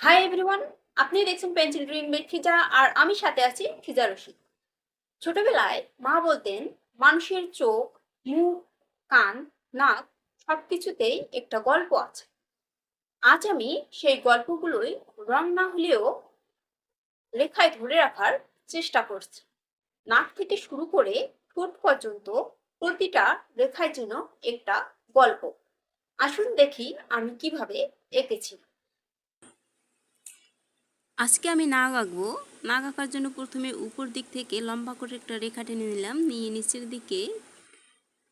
High everyone আপনি দেখছেন pencil dream by Fiza আর আমি সাথে আছি ফিজা রশিদ ছোটবেলায় মা বলতেন, মানুষের চোখ, মুখ, কান, নাক সব কিছুতেই একটা গল্প আছে। আজ আমি সেই গল্পগুলোই রং না হলেও লেখায় ধরে রাখার চেষ্টা করছি। নাক থেকে শুরু করে ঠোঁট পর্যন্ত প্রতিটা লেখায় যেন একটা গল্প। আসুন দেখি আমি কীভাবে এঁকেছি। আজকে আমি নাক আঁকবো নাক আঁকার জন্য প্রথমে উপর দিক থেকে লম্বা করে একটা রেখা টেনে নিলাম। নিয়ে নিচের দিকে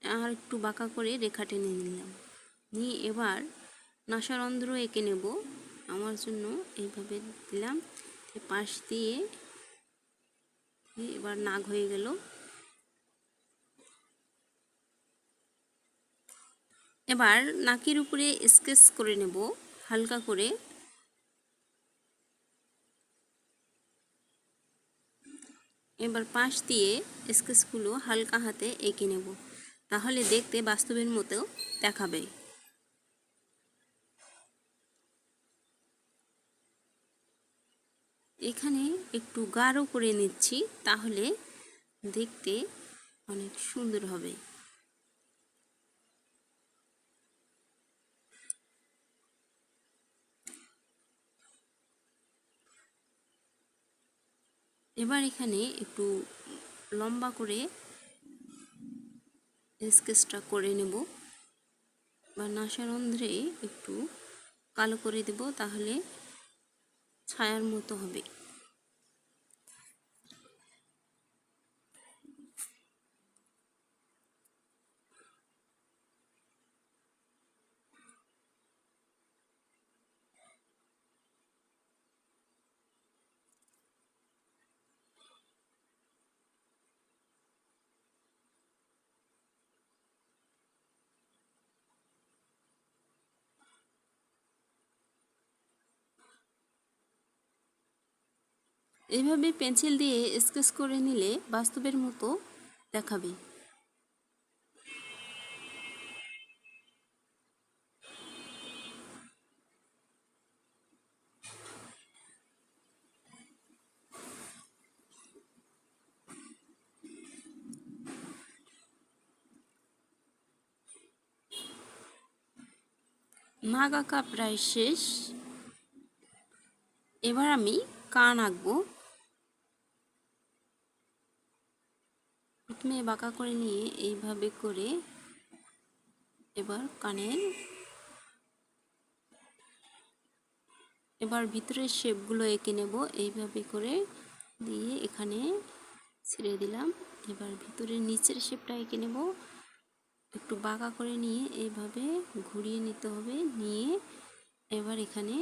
আর একটু বাঁকা করে রেখা টেনে নিলাম। নিয়ে এবার নাসারন্ধ্র এঁকে নেব। আমার জন্য এইভাবে দিলাম। পাশ দিয়ে এবার নাক হয়ে গেল। এবার নাকের উপরে স্কেচ করে নেব। হালকা করে। এবার পাশ দিয়ে স্কেচগুলো হালকা হাতে এঁকে নেব, তাহলে দেখতে বাস্তবের মতো দেখাবে। এখানে একটু গাঢ় করে নিচ্ছি, তাহলে দেখতে অনেক সুন্দর হবে। এবার এখানে একটু লম্বা করে স্কেচটা করে নেব বা নাসারন্ধ্রে একটু কালো করে দেব, তাহলে ছায়ার মতো হবে। এভাবে পেন্সিল দিয়ে স্কেচ করে নিলে বাস্তবের মতো দেখাবে। নাগ আঁকা প্রায় শেষ। এবার আমি কান আঁকবো। প্রথমে বাঁকা করে নিয়ে এইভাবে করে এবার কানের, এবার ভিতরের শেপগুলো এঁকে নেব। এইভাবে করে দিয়ে এখানে ছেড়ে দিলাম। এবার ভিতরের নিচের শেপটা এঁকে নেব। একটু বাঁকা করে নিয়ে এইভাবে ঘুরিয়ে নিতে হবে। নিয়ে এবার এখানে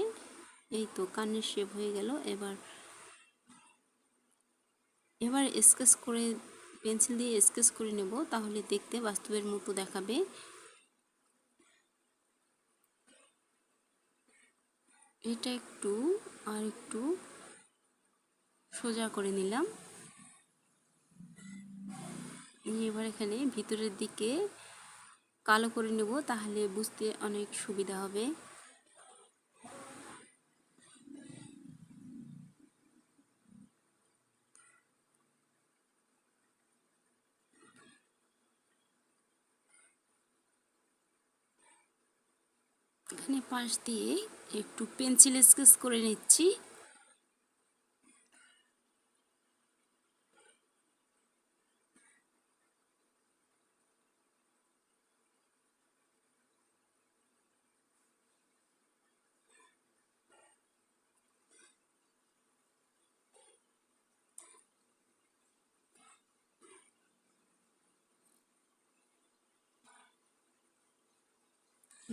এই তো কানের শেপ হয়ে গেল। এবার এবার স্কেচ করে পেন্সিল দিয়ে স্কেচ করে নেব, তাহলে দেখতে বাস্তবের মতো দেখাবে। এটা একটু, আর একটু সোজা করে নিলাম। এবার এখানে ভিতরের দিকে কালো করে নেব, তাহলে বুঝতে অনেক সুবিধা হবে এখানে পাশ দিয়ে একটু পেন্সিল স্কেচ করে নিচ্ছি।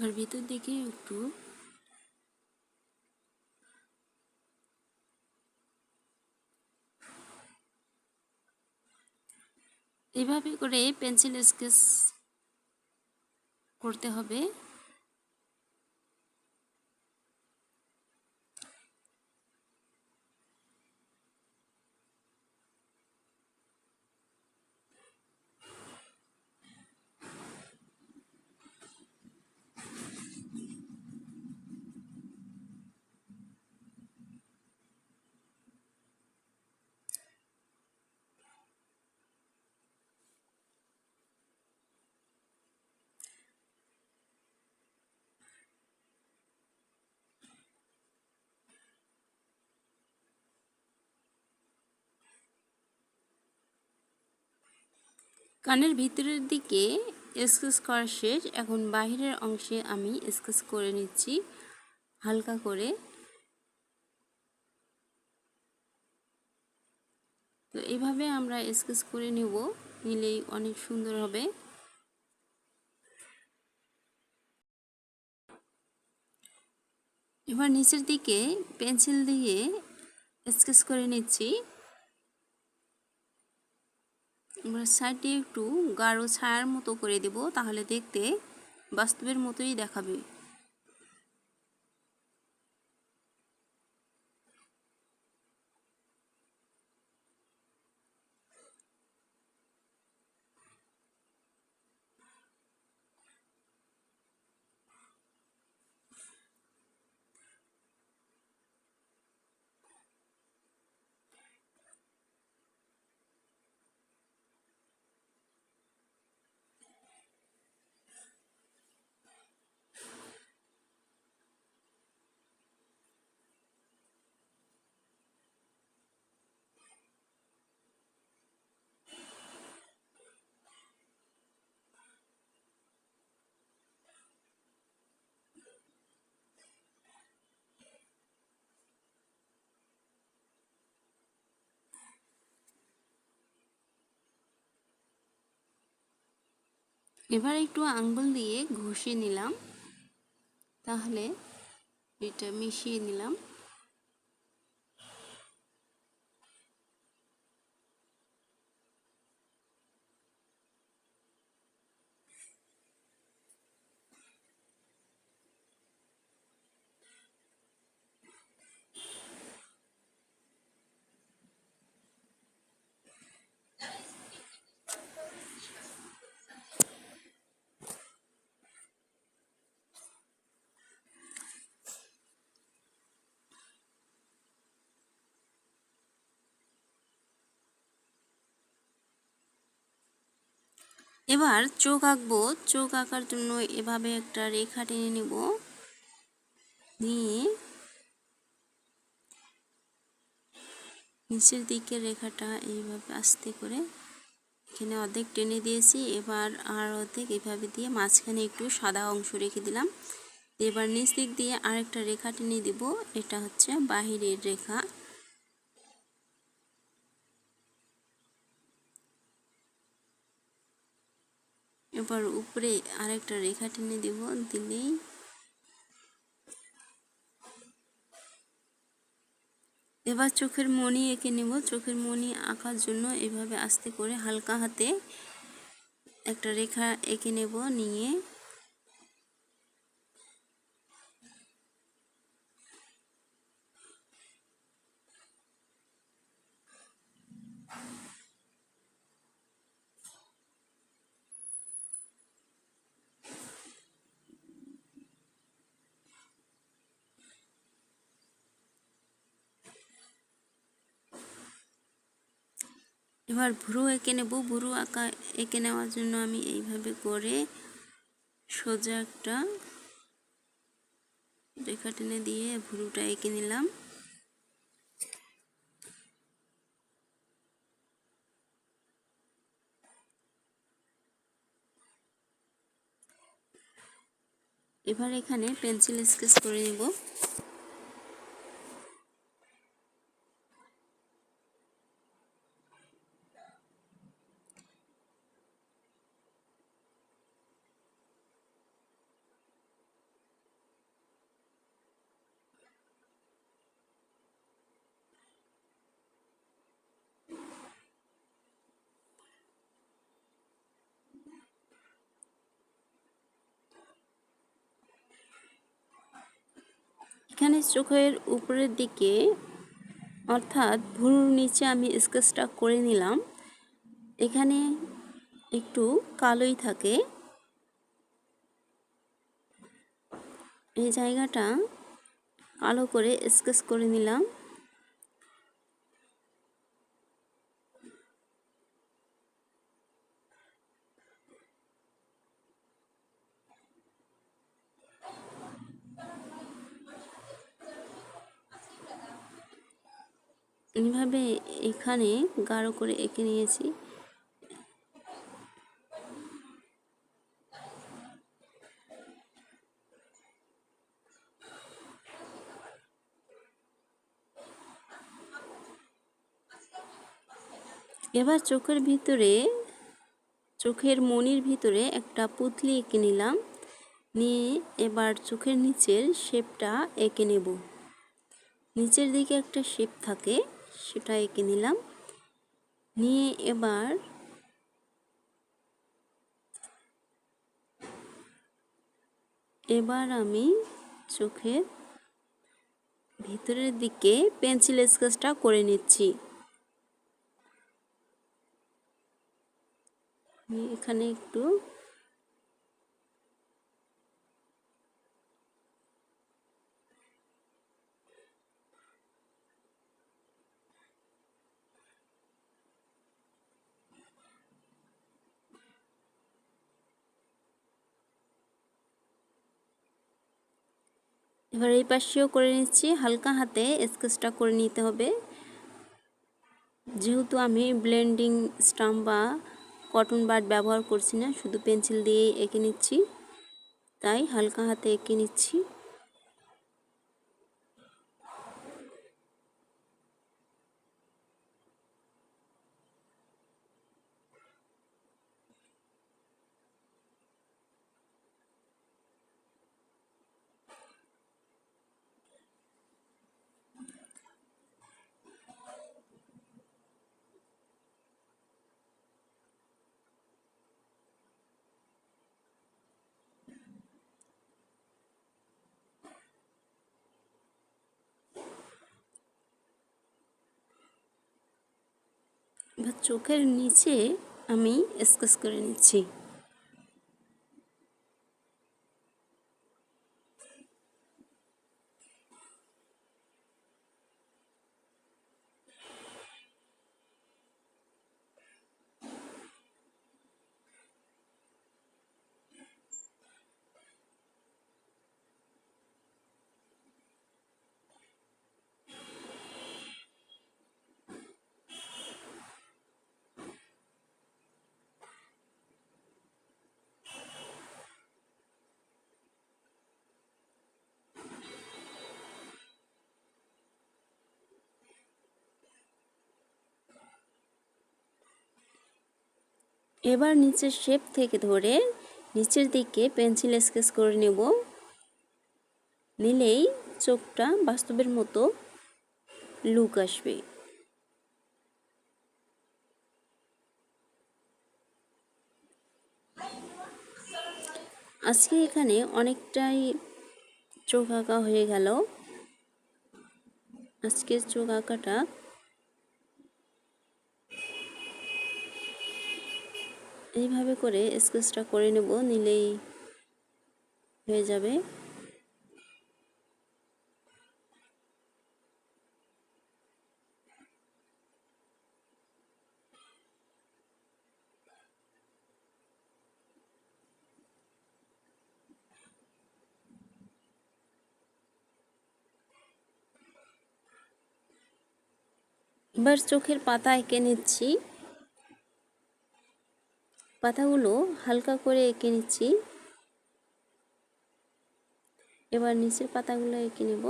এবার ভিতর দিকে একটু। এভাবে করে পেন্সিল স্কেচ করতে হবে। কানের ভিতরের দিকে স্কেচ করা শেষ। এখন বাহিরের অংশে আমি স্কেচ করে নিচ্ছি, হালকা করে। তো এইভাবে আমরা স্কেচ করে নেব, নিলেই অনেক সুন্দর হবে। এবার নিচের দিকে পেন্সিল দিয়ে স্কেচ করে নিচ্ছি। সাইডে একটু গাঢ় ছায়ার মতো করে দেব তাহলে দেখতে বাস্তবের মতোই দেখাবে। এবার একটু আঙ্গুল দিয়ে ঘষে নিলাম। তাহলে এটা মিশিয়ে নিলাম। এবার চোখ আঁকবো। চোখ আঁকার জন্য এভাবে একটা রেখা টেনে নেব। নিয়ে নিচের দিকে রেখাটা এইভাবে আস্তে করে এখানে অর্ধেক টেনে দিয়েছি। এবার আর অর্ধেক এভাবে দিয়ে মাঝখানে একটু সাদা অংশ রেখে দিলাম। এবার নিচ দিক দিয়ে আরেকটা রেখা টেনে দিব। এটা হচ্ছে বাহিরের রেখা। এবার উপরে আরেকটা রেখা টেনে দেব দিলে এবার চোখের মণি এঁকে নেব। চোখের মনি আঁকার জন্য এভাবে আস্তে করে হালকা হাতে একটা রেখা এঁকে নেব নিয়ে। এবার ভুরু এঁকে নেব। ভুরু আঁকা, এঁকে নেওয়ার জন্য আমি এইভাবে করে সোজা একটা রেখা টেনে দিয়ে ভুরুটা এঁকে নিলাম। এবার এখানে পেন্সিল স্কেচ করে নেব। এখানে চোখের উপরের দিকে, অর্থাৎ ভুরুর নিচে আমি স্কেচটা করে নিলাম। এখানে একটু কালোই থাকে। এই জায়গাটা কালো করে স্কেচ করে নিলাম। এখানে গাঢ় করে এঁকে নিয়েছি। এবার চোখের ভিতরে, চোখের মনির ভিতরে একটা পুতলি এঁকে নিলাম। নিয়ে এবার চোখের নিচের শেপটা এঁকে নেব। নিচের দিকে একটা শেপ থাকে। সেটা এঁকে নিলাম। নিয়ে এবার এবার আমি চোখের ভিতরের দিকে পেন্সিল স্কেচটা করে নিচ্ছি। এখানে একটু এবার এই পাশেও করে নিচ্ছি, হালকা হাতে স্কেচটা করে নিতে হবে। যেহেতু আমি ব্লেন্ডিং স্টাম্প বা কটন বার্ড ব্যবহার করছি না, শুধু পেন্সিল দিয়ে এঁকে নিচ্ছি। তাই হালকা হাতে এঁকে নিচ্ছি। এবার চোখের নিচে আমি স্কেচ করে নিচ্ছি। এবার নিচের শেপ থেকে ধরে নিচের দিকে পেন্সিল স্কেচ করে নেব। নিলেই চোখটা বাস্তবের মতো লুক আসবে। আজকে এখানে অনেকটাই চোখ আঁকা হয়ে গেল। আজকের চোখ আঁকাটা এইভাবে করে স্কেচটা করে নেব নিলেই হয়ে যাবে। এবার চোখের পাতা এঁকে নিচ্ছি। পাতাগুলো হালকা করে এঁকে নিচ্ছি। এবার নিচের পাতাগুলো এঁকে নেব।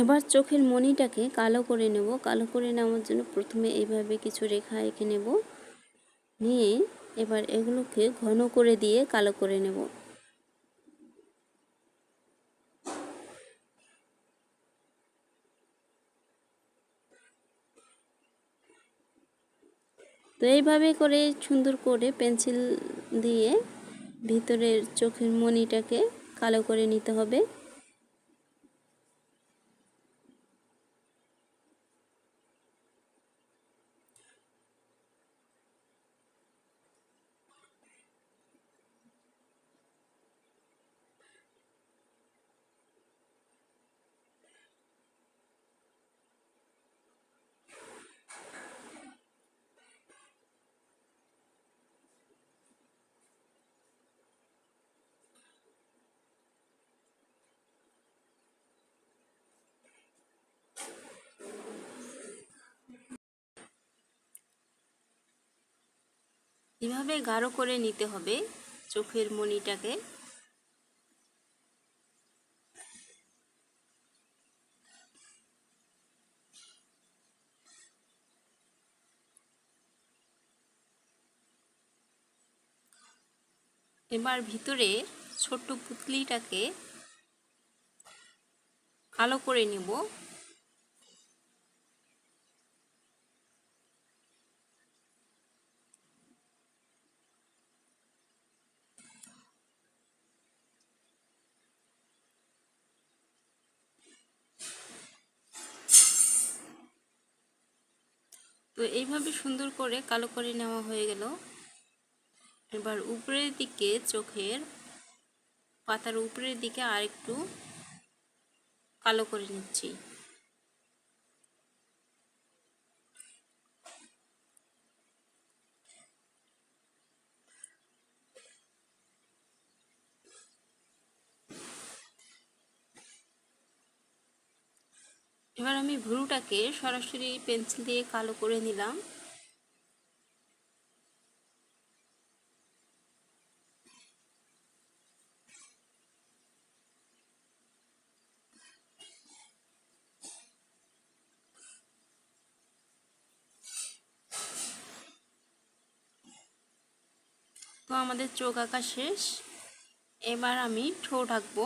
এবার চোখের মণিটাকে কালো করে নেব। কালো করে নেওয়ার জন্য প্রথমে এইভাবে কিছু রেখা এঁকে নেব। নিয়ে এবার এগুলোকে ঘন করে দিয়ে কালো করে নেব। তো এইভাবে করে সুন্দর করে পেন্সিল দিয়ে ভিতরের চোখের মণিটাকে কালো করে নিতে হবে। এভাবে গাঢ় করে নিতে হবে চোখের মণিটাকে। এবার ভিতরে ছোট্ট পুতলিটাকে কালো করে নেব। তো এইভাবে সুন্দর করে কালো করে নেওয়া হয়ে গেল। এবার উপরের দিকে চোখের পাতার উপরের দিকে আর একটু কালো করে নিচ্ছি এবার আমি ভুরুটাকে সরাসরি পেন্সিল দিয়ে কালো করে নিলাম। তো আমাদের চোখ আঁকা শেষ। এবার আমি ঠোঁট আঁকবো।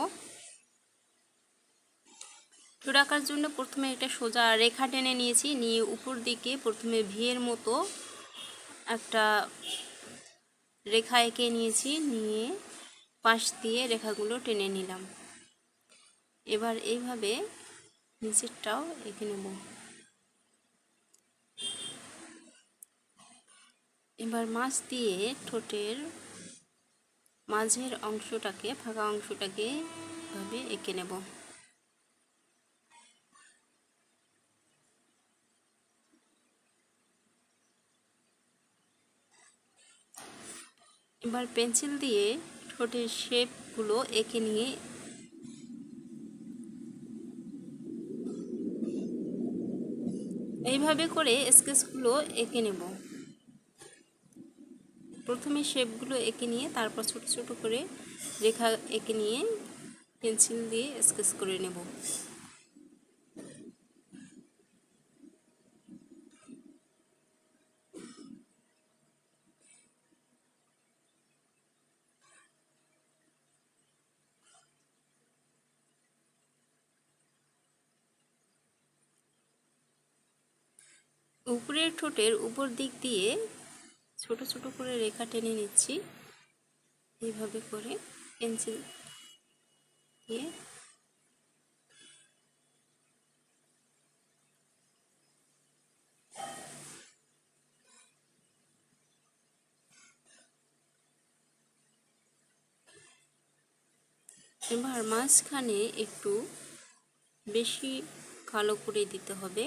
ঠোঁট আঁকার জন্য প্রথমে একটা সোজা রেখা টেনে নিয়েছি। নিয়ে উপর দিকে প্রথমে ভিয়ের মতো একটা রেখা এঁকে নিয়েছি। নিয়ে পাশ দিয়ে রেখাগুলো টেনে নিলাম। এবার এইভাবে নিচেরটাও এঁকে নেব। এবার মাছ দিয়ে ঠোঁটের মাঝের অংশটাকে, ফাঁকা অংশটাকে ভাবে এঁকে নেব। এবার পেন্সিল দিয়ে ঠোঁটের শেপগুলো এঁকে নিয়ে এইভাবে করে স্কেচগুলো এঁকে নেব। প্রথমে শেপগুলো এঁকে নিয়ে তারপর ছোট ছোট করে রেখা এঁকে নিয়ে পেন্সিল দিয়ে স্কেচ করে নেব। উপরের ঠোঁটের উপর দিক দিয়ে ছোট ছোট করে রেখা টেনে নিচ্ছি। এইভাবে করে পেন্সিল দিয়ে এবার মাঝখানে একটু বেশি কালো করে দিতে হবে।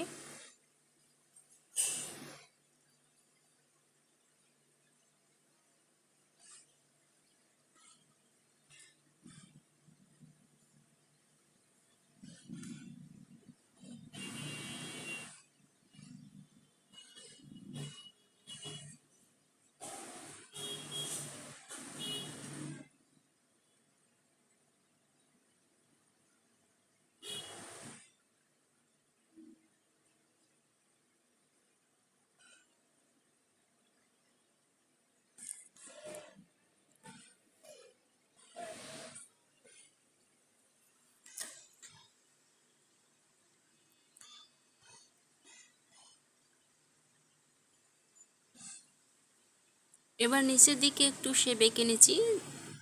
এবার নিচের দিকে একটু সে বেঁকে নিচ্ছি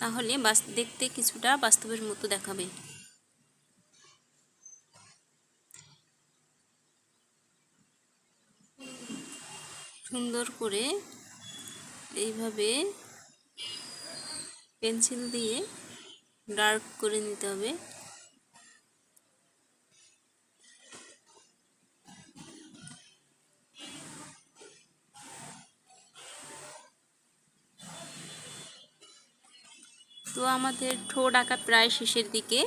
তাহলে দেখতে কিছুটা বাস্তবের মতো দেখাবে। সুন্দর করে এইভাবে পেন্সিল দিয়ে ডার্ক করে নিতে হবে। তো আমাদের ঠোঁট আঁকা প্রায় শেষের দিকে।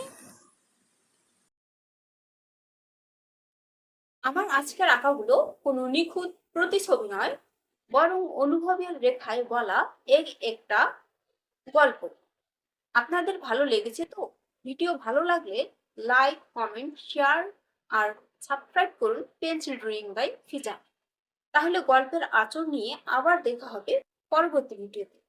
আমার আজকের আঁকাগুলো কোনো নিখুঁত প্রতিছবি নয়, বরং অনুভবের রেখায় বলা এক একটা গল্প। আপনাদের ভালো লেগেছে তো? ভিডিও ভালো লাগলে লাইক, কমেন্ট, শেয়ার আর সাবস্ক্রাইব করুন পেন্সিল ড্রয়িং বাই ফিজা। তাহলে গল্পের আচর নিয়ে আবার দেখা হবে পরবর্তী ভিডিওতে।